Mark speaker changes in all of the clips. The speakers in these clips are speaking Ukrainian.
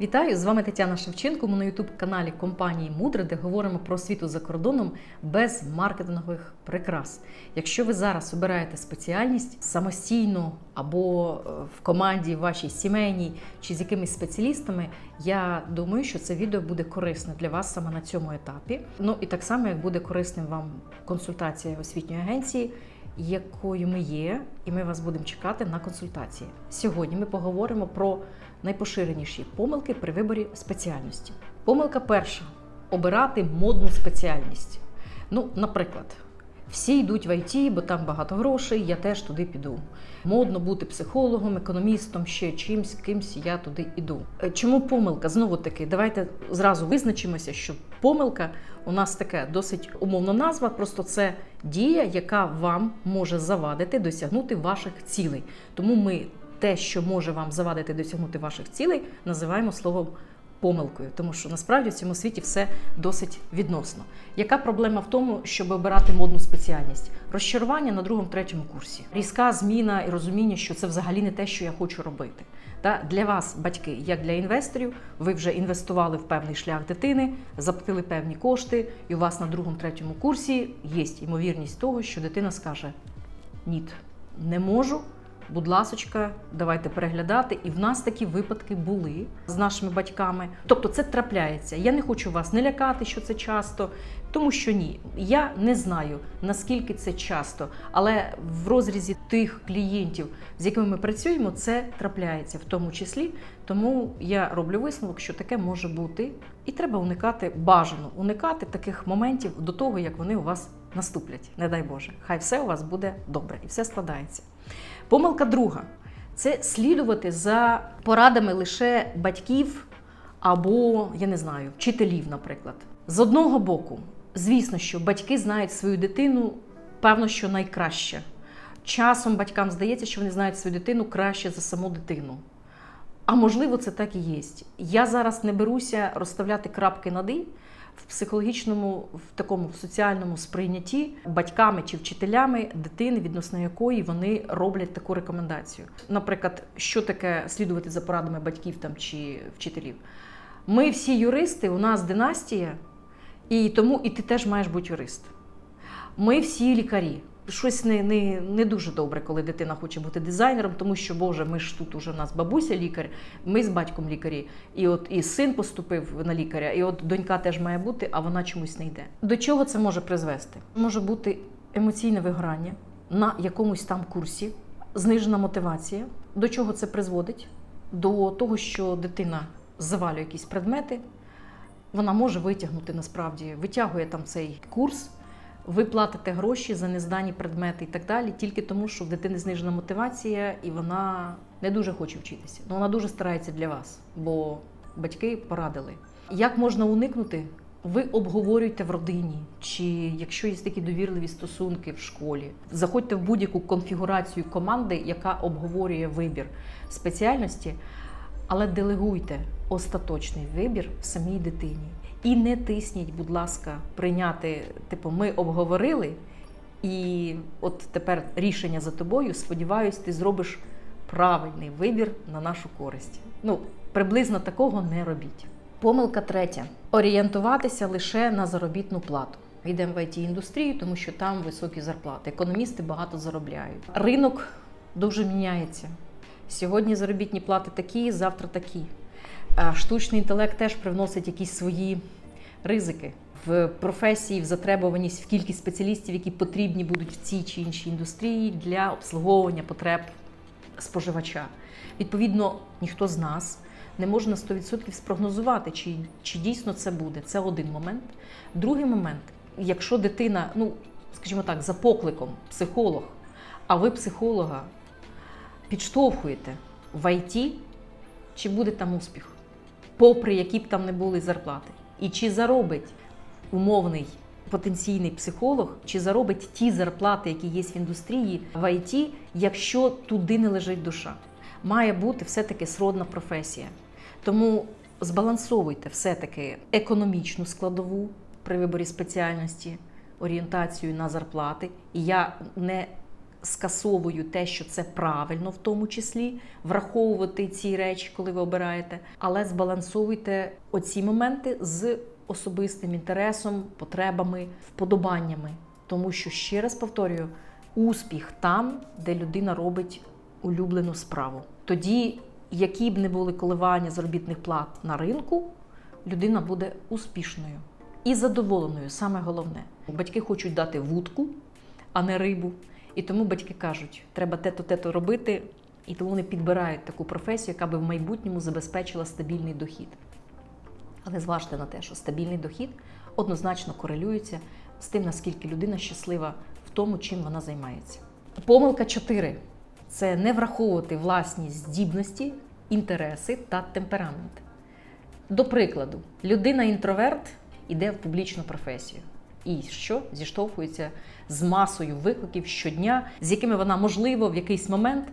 Speaker 1: Вітаю! З вами Тетяна Шевченко. Ми на ютуб-каналі компанії Мудре, де говоримо про освіту за кордоном без маркетингових прикрас. Якщо ви зараз обираєте спеціальність самостійно або е, в команді вашій сімейній чи з якимись спеціалістами, я думаю, що це відео буде корисне для вас саме на цьому етапі. Ну і так само, як буде корисним вам консультація освітньої агенції якою ми є, і ми вас будемо чекати на консультації. Сьогодні ми поговоримо про найпоширеніші помилки при виборі спеціальності. Помилка перша обирати модну спеціальність. Ну, наприклад, всі йдуть в ІТ, бо там багато грошей, я теж туди піду. Модно бути психологом, економістом, ще чимсь, кимсь я туди іду. Е, Чому помилка? Знову таки, давайте зразу визначимося, що помилка у нас таке досить умовна назва, просто це дія, яка вам може завадити досягнути ваших цілей. Тому ми те, що може вам завадити досягнути ваших цілей, називаємо словом помилкою, тому що насправді в цьому світі все досить відносно. Яка проблема в тому, щоб обирати модну спеціальність? Розчарування на другому, третьому курсі, різка зміна і розуміння, що це взагалі не те, що я хочу робити. Та для вас, батьки, як для інвесторів, ви вже інвестували в певний шлях дитини, заплатили певні кошти, і у вас на другому, третьому курсі є ймовірність того, що дитина скаже: ні, не можу. Будь ласочка, давайте переглядати. І в нас такі випадки були з нашими батьками. Тобто це трапляється. Я не хочу вас не лякати, що це часто, тому що ні. Я не знаю наскільки це часто, але в розрізі тих клієнтів, з якими ми працюємо, це трапляється в тому числі. Тому я роблю висновок, що таке може бути, і треба уникати бажано уникати таких моментів до того, як вони у вас наступлять. Не дай Боже, хай все у вас буде добре і все складається. Помилка друга це слідувати за порадами лише батьків або, я не знаю, вчителів, наприклад. З одного боку, звісно, що батьки знають свою дитину, певно, що найкраще. Часом батькам здається, що вони знають свою дитину краще за саму дитину. А можливо, це так і є. Я зараз не беруся розставляти крапки над «і» в психологічному, в такому в соціальному сприйнятті батьками чи вчителями дитини, відносно якої вони роблять таку рекомендацію. Наприклад, що таке слідувати за порадами батьків там чи вчителів? Ми всі юристи, у нас династія, і тому і ти теж маєш бути юрист. Ми всі лікарі. Щось не, не, не дуже добре, коли дитина хоче бути дизайнером, тому що, Боже, ми ж тут уже у нас бабуся лікар, ми з батьком лікарі, і от і син поступив на лікаря, і от донька теж має бути, а вона чомусь не йде. До чого це може призвести? Може бути емоційне вигорання на якомусь там курсі, знижена мотивація. До чого це призводить? До того, що дитина завалює якісь предмети, вона може витягнути насправді, витягує там цей курс. Ви платите гроші за нездані предмети і так далі, тільки тому, що в дитини знижена мотивація, і вона не дуже хоче вчитися. Ну вона дуже старається для вас, бо батьки порадили. Як можна уникнути? Ви обговорюєте в родині, чи якщо є такі довірливі стосунки в школі, заходьте в будь-яку конфігурацію команди, яка обговорює вибір спеціальності, але делегуйте остаточний вибір самій дитині. І не тисніть, будь ласка, прийняти, типу, ми обговорили, і от тепер рішення за тобою. Сподіваюсь, ти зробиш правильний вибір на нашу користь. Ну, приблизно такого не робіть. Помилка третя: орієнтуватися лише на заробітну плату. Йдемо в it індустрію, тому що там високі зарплати. Економісти багато заробляють. Ринок дуже міняється. Сьогодні заробітні плати такі, завтра такі. Штучний інтелект теж привносить якісь свої ризики в професії, в затребуваність, в кількість спеціалістів, які потрібні будуть в цій чи іншій індустрії для обслуговування потреб споживача. Відповідно, ніхто з нас не може на 100% спрогнозувати, чи, чи дійсно це буде. Це один момент. Другий момент, якщо дитина, ну скажімо так, за покликом психолог, а ви психолога підштовхуєте в ІТ, чи буде там успіх, попри які б там не були зарплати, і чи заробить умовний потенційний психолог, чи заробить ті зарплати, які є в індустрії в ІТ, якщо туди не лежить душа. Має бути все-таки сродна професія. Тому збалансовуйте все-таки економічну складову при виборі спеціальності, орієнтацію на зарплати. І я не скасовую те, що це правильно, в тому числі враховувати ці речі, коли ви обираєте, але збалансовуйте оці моменти з особистим інтересом, потребами, вподобаннями. Тому що ще раз повторюю, успіх там, де людина робить улюблену справу. Тоді, які б не були коливання заробітних плат на ринку, людина буде успішною і задоволеною. Саме головне, батьки хочуть дати вудку, а не рибу. І тому батьки кажуть, треба те-то, те-то робити, і тому вони підбирають таку професію, яка би в майбутньому забезпечила стабільний дохід. Але зважте на те, що стабільний дохід однозначно корелюється з тим, наскільки людина щаслива в тому, чим вона займається. Помилка 4 це не враховувати власні здібності, інтереси та темперамент. До прикладу, людина-інтроверт іде в публічну професію. І що зіштовхується з масою викликів щодня, з якими вона, можливо, в якийсь момент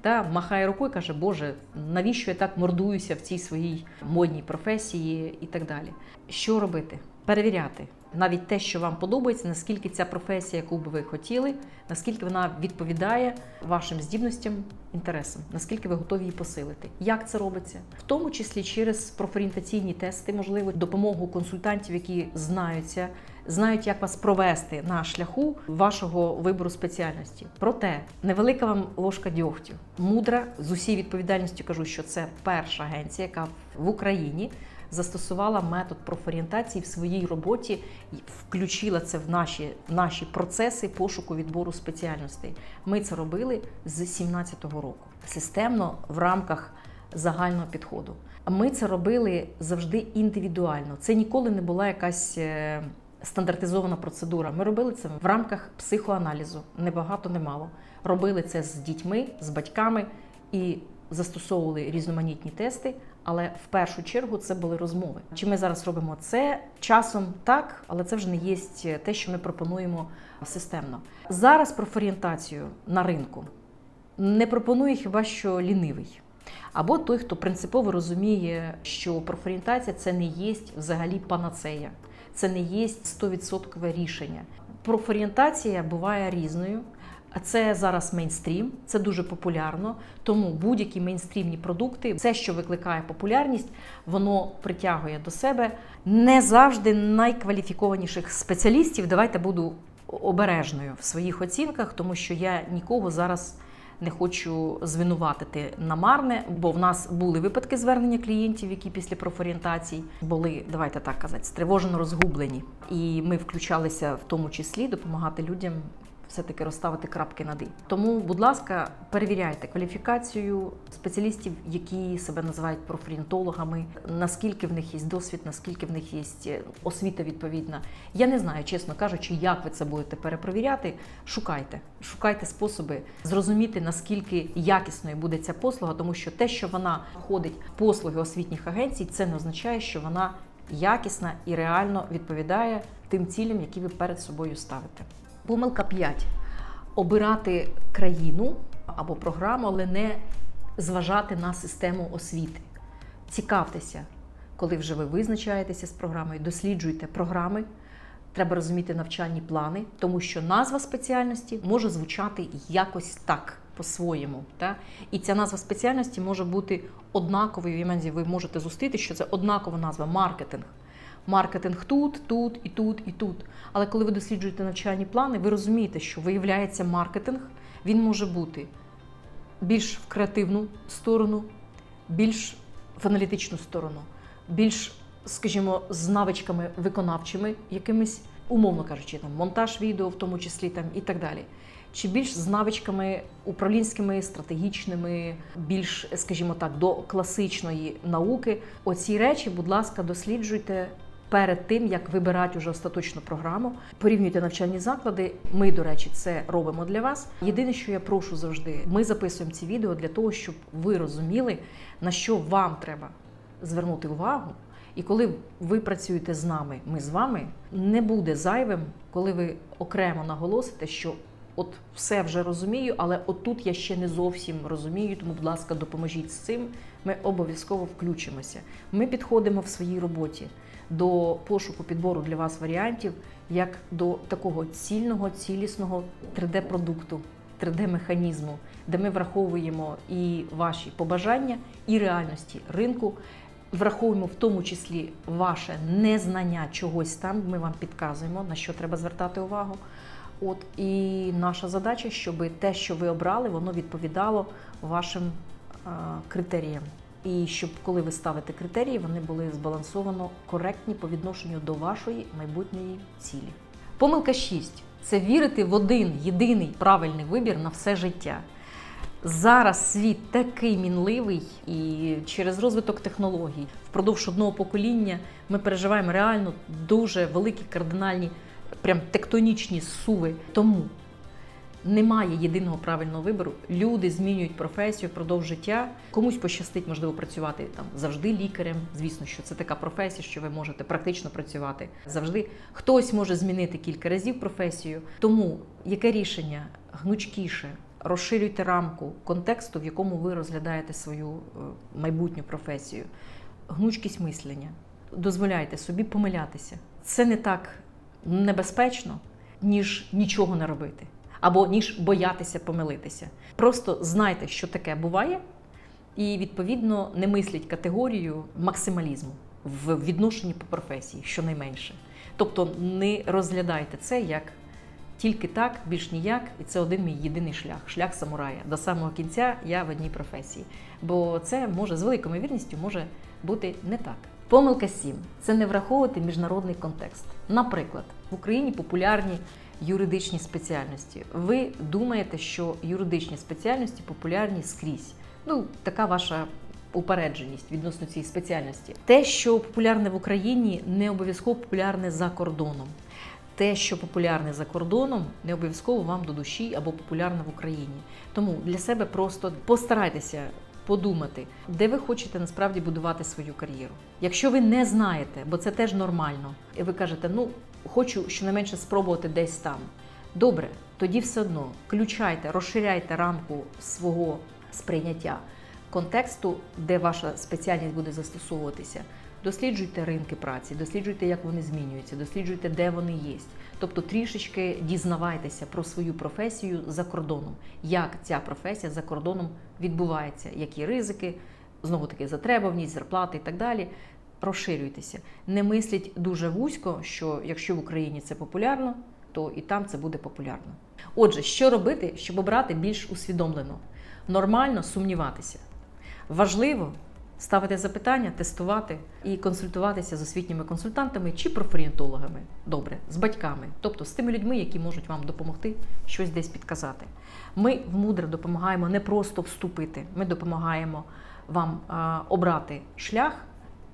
Speaker 1: та махає рукою каже, Боже, навіщо я так мордуюся в цій своїй модній професії і так далі. Що робити? Перевіряти навіть те, що вам подобається, наскільки ця професія, яку би ви хотіли, наскільки вона відповідає вашим здібностям, інтересам, наскільки ви готові її посилити. Як це робиться? В тому числі через профорієнтаційні тести, можливо, допомогу консультантів, які знаються, знають, як вас провести на шляху вашого вибору спеціальності. Проте невелика вам ложка дьогтю. Мудра з усією відповідальністю кажу, що це перша агенція, яка в Україні застосувала метод профорієнтації в своїй роботі включила це в наші, наші процеси пошуку відбору спеціальностей. Ми це робили з 2017 року системно в рамках загального підходу. Ми це робили завжди індивідуально. Це ніколи не була якась. е, Стандартизована процедура. Ми робили це в рамках психоаналізу. Небагато, немало. Робили це з дітьми, з батьками і застосовували різноманітні тести. Але в першу чергу це були розмови. Чи ми зараз робимо це часом так, але це вже не є те, що ми пропонуємо системно. Зараз профорієнтацію на ринку не пропонує хіба що лінивий. Або той, хто принципово розуміє, що профорієнтація це не є взагалі панацея, це не є 100% рішення. Профорієнтація буває різною. А Це зараз мейнстрім, це дуже популярно. Тому будь-які мейнстрімні продукти, все, що викликає популярність, воно притягує до себе не завжди найкваліфікованіших спеціалістів. Давайте буду обережною в своїх оцінках, тому що я нікого зараз не хочу звинуватити намарне, бо в нас були випадки звернення клієнтів, які після профорієнтацій були, давайте так казати, стривожено розгублені. І ми включалися в тому числі допомагати людям все-таки розставити крапки над «і». Тому, будь ласка, перевіряйте кваліфікацію спеціалістів, які себе називають профорієнтологами, наскільки в них є досвід, наскільки в них є освіта відповідна. Я не знаю, чесно кажучи, як ви це будете перепровіряти. Шукайте, шукайте способи зрозуміти, наскільки якісною буде ця послуга, тому що те, що вона входить в послуги освітніх агенцій, це не означає, що вона якісна і реально відповідає тим цілям, які ви перед собою ставите. Помилка 5. Обирати країну або програму, але не зважати на систему освіти. Цікавтеся, коли вже ви визначаєтеся з програмою, досліджуйте програми. Треба розуміти навчальні плани, тому що назва спеціальності може звучати якось так по-своєму. І ця назва спеціальності може бути однаковою. Ємензі ви можете зустріти, що це однакова назва маркетинг. Маркетинг тут, тут і тут, і тут. Але коли ви досліджуєте навчальні плани, ви розумієте, що виявляється маркетинг, він може бути більш в креативну сторону, більш в аналітичну сторону, більш, скажімо, з навичками виконавчими, якимись, умовно кажучи, там монтаж відео, в тому числі там і так далі. Чи більш з навичками управлінськими, стратегічними, більш, скажімо так, до класичної науки. Оці речі, будь ласка, досліджуйте перед тим, як вибирати вже остаточну програму. Порівнюйте навчальні заклади. Ми, до речі, це робимо для вас. Єдине, що я прошу завжди, ми записуємо ці відео для того, щоб ви розуміли, на що вам треба звернути увагу. І коли ви працюєте з нами, ми з вами, не буде зайвим, коли ви окремо наголосите, що от все вже розумію, але отут я ще не зовсім розумію, тому, будь ласка, допоможіть з цим. Ми обов'язково включимося. Ми підходимо в своїй роботі до пошуку підбору для вас варіантів як до такого цільного, цілісного 3D-продукту. 3D-механізму, де ми враховуємо і ваші побажання, і реальності ринку. Враховуємо в тому числі ваше незнання чогось там. Ми вам підказуємо, на що треба звертати увагу. От і наша задача, щоб те, що ви обрали, воно відповідало вашим а, критеріям. І щоб коли ви ставите критерії, вони були збалансовано коректні по відношенню до вашої майбутньої цілі. Помилка 6 це вірити в один єдиний правильний вибір на все життя. Зараз світ такий мінливий, і через розвиток технологій впродовж одного покоління ми переживаємо реально дуже великі кардинальні, прям тектонічні суви. Тому немає єдиного правильного вибору. Люди змінюють професію впродовж життя. Комусь пощастить, можливо, працювати там завжди лікарем. Звісно, що це така професія, що ви можете практично працювати завжди. Хтось може змінити кілька разів професію. Тому яке рішення гнучкіше? Розширюйте рамку контексту, в якому ви розглядаєте свою е, майбутню професію, гнучкість мислення. Дозволяйте собі помилятися. Це не так небезпечно, ніж нічого не робити, або ніж боятися помилитися. Просто знайте, що таке буває, і відповідно не мисліть категорію максималізму в відношенні по професії, щонайменше. Тобто не розглядайте це як тільки так, більш ніяк, і це один мій єдиний шлях шлях самурая. До самого кінця я в одній професії. Бо це може з великою ймовірністю може бути не так. Помилка 7 це не враховувати міжнародний контекст. Наприклад, в Україні популярні юридичні спеціальності. Ви думаєте, що юридичні спеціальності популярні скрізь. Ну, така ваша упередженість відносно цієї спеціальності. Те, що популярне в Україні, не обов'язково популярне за кордоном. Те, що популярне за кордоном, не обов'язково вам до душі або популярне в Україні. Тому для себе просто постарайтеся подумати, де ви хочете насправді будувати свою кар'єру. Якщо ви не знаєте, бо це теж нормально, і ви кажете, ну хочу щонайменше спробувати десь там. Добре, тоді все одно включайте, розширяйте рамку свого сприйняття контексту, де ваша спеціальність буде застосовуватися. Досліджуйте ринки праці, досліджуйте, як вони змінюються, досліджуйте, де вони є. Тобто трішечки дізнавайтеся про свою професію за кордоном, як ця професія за кордоном відбувається, які ризики, знову таки затребуваність, зарплати і так далі. Розширюйтеся. Не мисліть дуже вузько, що якщо в Україні це популярно, то і там це буде популярно. Отже, що робити, щоб обрати більш усвідомлено? Нормально сумніватися. Важливо ставити запитання, тестувати і консультуватися з освітніми консультантами чи профорієнтологами. Добре, з батьками, тобто з тими людьми, які можуть вам допомогти щось десь підказати. Ми в мудре допомагаємо не просто вступити, ми допомагаємо вам обрати шлях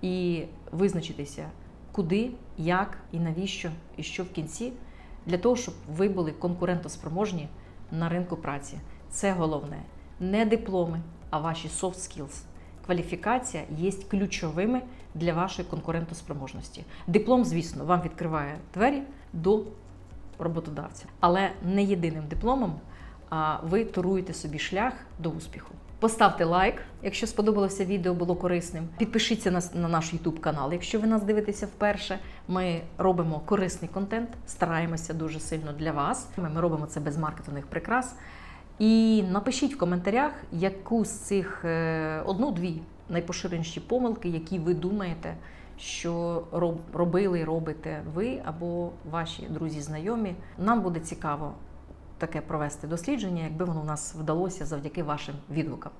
Speaker 1: і визначитися, куди, як і навіщо, і що в кінці, для того, щоб ви були конкурентоспроможні на ринку праці. Це головне. Не дипломи, а ваші soft skills. Кваліфікація є ключовими для вашої конкурентоспроможності. Диплом, звісно, вам відкриває двері до роботодавця, але не єдиним дипломом а ви туруєте собі шлях до успіху. Поставте лайк, якщо сподобалося відео, було корисним. Підпишіться на, на наш YouTube канал. Якщо ви нас дивитеся вперше, ми робимо корисний контент, стараємося дуже сильно для вас. Ми робимо це без маркетингових прикрас. І напишіть в коментарях, яку з цих е, одну-дві найпоширеніші помилки, які ви думаєте, що роб- робили робите ви або ваші друзі, знайомі. Нам буде цікаво таке провести дослідження, якби воно у нас вдалося завдяки вашим відгукам.